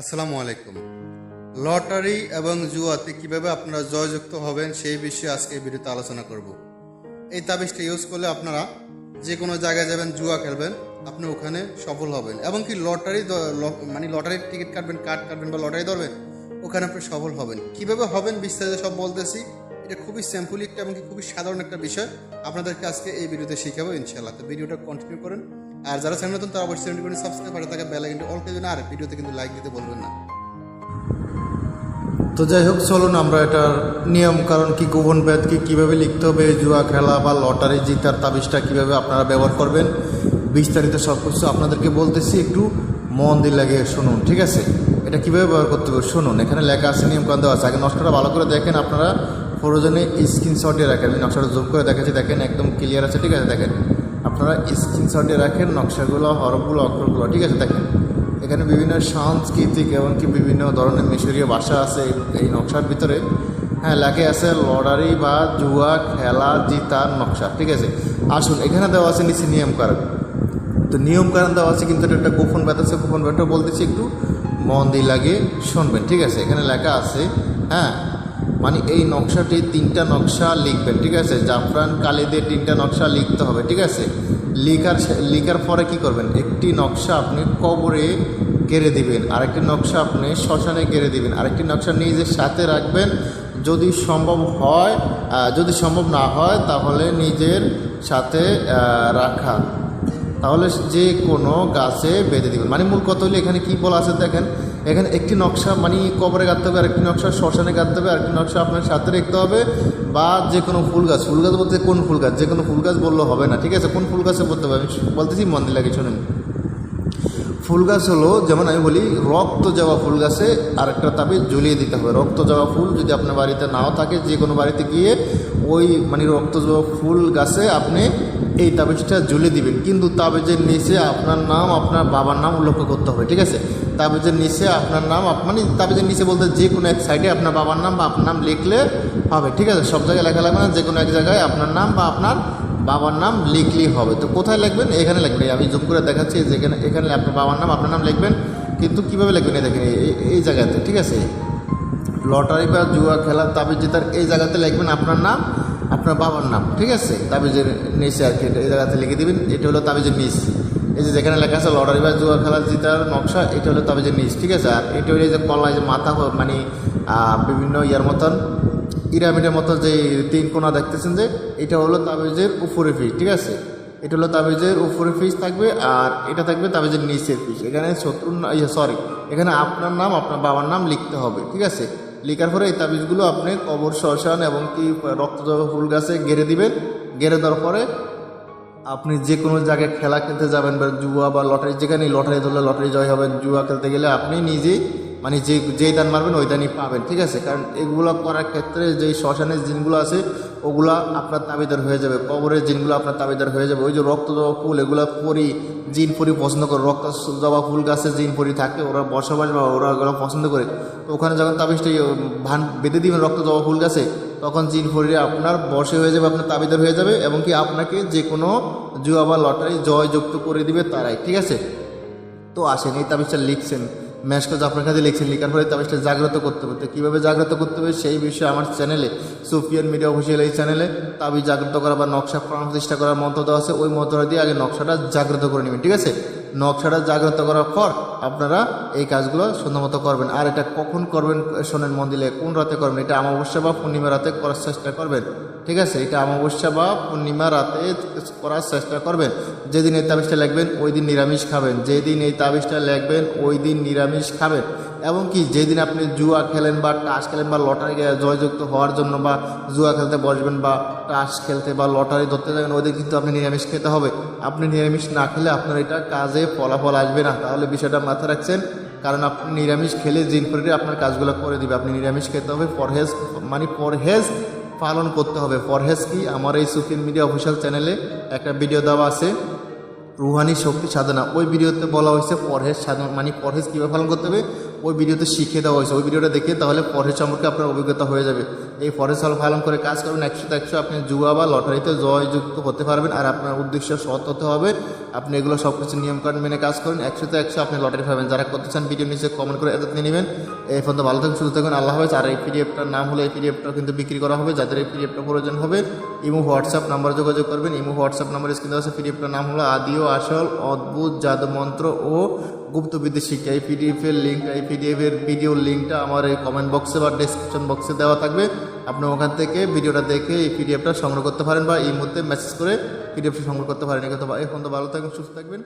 আসসালামু আলাইকুম। লটারি এবং জুয়াতে কীভাবে আপনারা জয়যুক্ত হবেন সেই বিষয়ে আজকে ভিডিওতে আলোচনা করব। এই তাবিজটা ইউজ করলে আপনারা যে কোনো জায়গায় যাবেন, জুয়া খেলবেন, আপনি ওখানে সফল হবেন। এবং কি লটারি মানে লটারির টিকিট কাটবেন, কার্ড কাটবেন বা লটারি ধরবেন, ওখানে আপনি সফল হবেন। কীভাবে হবেন বিস্তারিত সব বলতেছি। এটা খুবই সিম্পল একটা এবং খুবই সাধারণ একটা বিষয়। আপনাদেরকে আজকে এই ভিডিওতে শিখাবো ইনশাল্লাহ তো ভিডিওটা কন্টিনিউ করেন। আর যারা চ্যানেল নতুন, তারা অবশ্যই চ্যানেলটি করে সাবস্ক্রাইব করে থাকা বেল আইকনটি অল করে আর ভিডিওতে কিন্তু লাইক দিতে বলবেন না। তো যাই হোক, চলুন আমরা এটার নিয়ম কারণ কি, গোপন ব্যাধ কি, কীভাবে লিখতে হবে, জুয়া, খেলা বা লটারি, জিতার তাবিজটা কীভাবে আপনারা ব্যবহার করবেন, বিস্তারিত সব কিছু আপনাদেরকে বলতেছি। একটু মন দিয়ে লাগে শুনুন, ঠিক আছে? এটা কীভাবে ব্যবহার করতে হবে? শুনুন, এখানে লেখা আছে নিয়ম দেওয়া আছে। আগে নষ্টটা ভালো করে দেখেন আপনারা। প্রয়োজনে স্ক্রিনশটে রাখেন। আমি নকশাটা জুম করে দেখাচ্ছি, দেখেন একদম ক্লিয়ার আছে, ঠিক আছে? দেখেন, আপনারা স্ক্রিনশটে রাখেন নকশাগুলো, হরফগুলো, অক্ষরগুলো, ঠিক আছে? দেখেন, এখানে বিভিন্ন সাংস্কৃতিক এমনকি বিভিন্ন ধরনের মিশরীয় ভাষা আছে এই- নকশার ভিতরে। হ্যাঁ লেখে আছে লটারি বা জুয়া, খেলা জিতার নকশা, ঠিক আছে? আসুন, এখানে দেওয়া আছে নিচে নিয়ম কারণ। তো নিয়ম কারণ দেওয়া আছে, কিন্তু এটা একটা গোপন ব্যাথ আছে, গোপন ব্যাথটা বলতেছি, একটু মন দিয়ে লাগিয়ে শুনবেন, ঠিক আছে? এখানে লেখা আছে হ্যাঁ মানে এই নকশাটি তিনটা নকশা লিখবেন, ঠিক আছে? জাফরান কালি দিয়ে তিনটা নকশা লিখতে হবে, ঠিক আছে? লিখার লিখার পরে কি করবেন? একটি নকশা আপনি কবরে গেড়ে দিবেন, আরেকটি নকশা আপনি শ্মশানে গেড়ে দিবেন, আরেকটি নকশা নিজের সাথে রাখবেন। যদি সম্ভব হয় যদি সম্ভব না হয়, তাহলে নিজের সাথে রাখা। তাহলে যে কোনো গাছে বেঁধে দিবেন। মানে মূল কথা হলে এখানে কী বলা আছে দেখেন, এখানে একটি নকশা মানে কবরে গাঁথতে হবে, আরেকটি নকশা শ্মশানে গাঁথতে হবে, আরেকটি নকশা আপনার সাথে রাখতে হবে, বা যে কোনো ফুল গাছ। ফুল গাছ বলতে কোন ফুল গাছ? যে কোনো ফুল গাছ বললে হবে না, ঠিক আছে? কোন ফুল গাছে বলতে হবে? আমি বলতেছি মন দিয়ে লাগে শুনুন। ফুল গাছ হলো যেমন আমি বলি, রক্ত যাওয়া ফুল গাছে আরেকটা তাবিজ ঝুলিয়ে দিতে হবে। রক্ত যাওয়া ফুল যদি আপনার বাড়িতে নাও থাকে, যে কোনো বাড়িতে গিয়ে ওই মানে রক্ত যাওয়া ফুল গাছে আপনি এই তাবিজটা ঝুলিয়ে দিবেন। কিন্তু তাবিজের নিচে আপনার নাম, আপনার বাবার নাম উল্লেখ করতে হবে, ঠিক আছে? তাবিজের নিচে আপনার নাম মানে তাবিজের নিচে বলতে যে কোনো এক সাইডে আপনার বাবার নাম বা আপনার নাম লিখলে হবে, ঠিক আছে? সব জায়গায় লেখা লাগবে না, যে কোনো এক জায়গায় আপনার নাম বা আপনার বাবার নাম লিখলেই হবে। তো কোথায় লিখবেন? এখানে লিখবেন। আমি জুম করে দেখাচ্ছি যেখানে এখানে আপনার বাবার নাম, আপনার নাম লিখবেন। কিন্তু কীভাবে লিখবেন? এই দেখেন এই- জায়গাতে, ঠিক আছে? লটারি বা জুয়া খেলা, তাবিজ জেতার এই জায়গাতে লিখবেন আপনার নাম, আপনার বাবার নাম, ঠিক আছে? তাবিজের নিচে আর কি, এই জায়গাতে লিখে দেবেন। এটা হলো তাবিজের নিচ। এই যে যেখানে লেখা আছে, লটারি বা জুয়া খেলা জিতার নকশা এটা হলো তাবিজের নিচ, ঠিক আছে? আর এটা হলো যে কলা, এই যে মাথা মানে বিভিন্ন ইয়ার মতন, পিরামিডের মতো যে তিন কোনা দেখতেছেন যে, এটা হলো তাবিজের উপরে পিস ঠিক আছে? এটা হলো তাবিজের উপরে পিস থাকবে আর এটা থাকবে তাবিজের নিচের পিস এখানে শত্রুর ইয়ে সরি এখানে আপনার নাম, আপনার বাবার নাম লিখতে হবে, ঠিক আছে? লেখার পরে এই তাবিজগুলো আপনি কবর, শ্মশান এবং কি, রক্ত ফুল গাছে গেড়ে দিবেন, গেড়ে দেওয়ার পরে আপনি যে কোনো জায়গায় খেলা খেলতে যাবেন বা জুয়া বা লটারি যেখানে লটারি ধরলে লটারি জয় হবেন জুয়া খেলতে গেলে আপনি নিজেই মানে যে, যেই দান মারবেন ওই দানই পাবেন, ঠিক আছে? কারণ এগুলো করার ক্ষেত্রে যেই শ্মশানের জিনগুলো আছে, ওগুলা আপনার তাবিদার হয়ে যাবে, কবরের জিনগুলো আপনার তাবিদার হয়ে যাবে, ওই যে রক্ত জবা ফুল, এগুলো পরি, জিন পরি পছন্দ করে, রক্ত জবা ফুল গাছে জিন পরি থাকে, ওরা বসবাস বা ওরা ওগুলো পছন্দ করে, তো ওখানে যখন তাবিজটা ইয়ে ভান, বেঁধে দিবেন রক্ত জবা ফুল গাছে তখন জিন ফরিয়ে আপনার বসে হয়ে যাবে, আপনার তাবিদার হয়ে যাবে এবং কি আপনাকে যে কোনো জুয়া বা লটারি জয়যুক্ত করে দিবে তারাই, ঠিক আছে? তো আসেন, এই তাবিজটা লিখছেন। ম্যাশকাজ আপনার কাছে লিখছেন, লেখার পরে তাবিজটা জাগ্রত করতে হবে তো কীভাবে জাগ্রত করতে হবে? সেই বিষয়ে আমার চ্যানেলে, সুফিয়ান মিডিয়া অফিসিয়াল এই চ্যানেলে তাবিজ জাগ্রত করা বা নকশা প্রাণ প্রতিষ্ঠা করার মন্ত্র দেওয়া আছে, ওই মন্ত্রটা দিয়ে আগে নকশাটা জাগ্রত করে নেবেন, ঠিক আছে? নকশাটা জাগ্রত করার পর আপনারা এই কাজগুলো সুন্দর মতো করবেন। আর এটা কখন করবেন শোনেন মন্দিরে কোন রাতে করবেন? এটা অমাবস্যা বা পূর্ণিমা রাতে করার চেষ্টা করবেন। ঠিক আছে? এটা অমাবস্যা বা পূর্ণিমা রাতে করার চেষ্টা করবেন। যেদিন এই তাবিজটা লাগবেন ওই দিন নিরামিষ খাবেন। যেদিন এই তাবিজটা লাগবেন ওই দিন নিরামিষ খাবেন। এবং কি যেদিন আপনি জুয়া খেলেন বা টাস খেলেন বা লটারি জয়যুক্ত হওয়ার জন্য বা জুয়া খেলতে বসবেন বা টাস খেলতে বা লটারি ধরতে যাবেন ওই দিন কিন্তু আপনি নিরামিষ খেতে হবে। আপনি নিরামিষ না খেলে আপনার এটা কাজে ফলাফল আসবে না। তাহলে বিষয়টা মাথায় রাখছেন, কারণ আপনি নিরামিষ খেলে জিন করে আপনার কাজগুলো করে দিবে। আপনি নিরামিষ খেতে হবে, পরহেজ মানে পরহেজ পালন করতে হবে। পরহেজ কি? আমার এই সুফিন মিডিয়া অফিসিয়াল চ্যানেলে একটা ভিডিও দেওয়া আছে, রুহানি শক্তি সাধনা। ওই ভিডিওতে বলা হয়েছে পরহেজ সাধনা মানে পরহেজ কীভাবে পালন করতে হবে? ওই ভিডিওতে শিখিয়ে দেওয়া হয়েছে। ওই ভিডিওটা দেখে তাহলে পরে সম্পর্কে আপনার অভিজ্ঞতা হয়ে যাবে। এই ফরেস্ট হল ফালন করে কাজ করবেন একশো একশো আপনি জুয়া বা লটারিতে জয়যুক্ত হতে পারবেন আর আপনার উদ্দেশ্য সৎ হতে হবে। আপনি এগুলো সব কিছু নিয়মকানুন মেনে কাজ করেন। একশোতে একশো আপনি লটারি পাবেন। যারা করতে চান ভিডিও নিচে কমেন্ট করে এত নিয়ে নেবেন। এই ফোন তো ভালো থাকুন, সুস্থ থাকুন। আল্লাহ হাফেজ। আর এই পিডিএফটার নাম হলে এই পিডিএফটা কিন্তু বিক্রি করা হবে। যাদের এই পিডিএফটা প্রয়োজন হবে, ইমো হোয়াটসঅ্যাপ নাম্বার যোগাযোগ করবেন। ইমো হোয়াটসঅ্যাপ নাম্বার স্ক্রিনে আছে। পিডিএফটার নাম হলো আদিও আসল, অদ্ভুত, জাদু মন্ত্র ও গুপ্তবিদ্যা শিক্ষা। এই পিডিএফ এর লিঙ্ক এই পিডিএফ এর ভিডিওর লিঙ্কটা আমার এই কমেন্ট বক্সে বা ডেসক্রিপশন বক্সে দেওয়া থাকবে। আপনি ওখান থেকে ভিডিওটা দেখে এই পিডিএফটা সংগ্রহ করতে পারেন বা এই মুহূর্তে মেসেজ করে পিডিএফটা সংগ্রহ করতে পারেন। এখন তো ভালো থাকবেন, সুস্থ থাকবেন।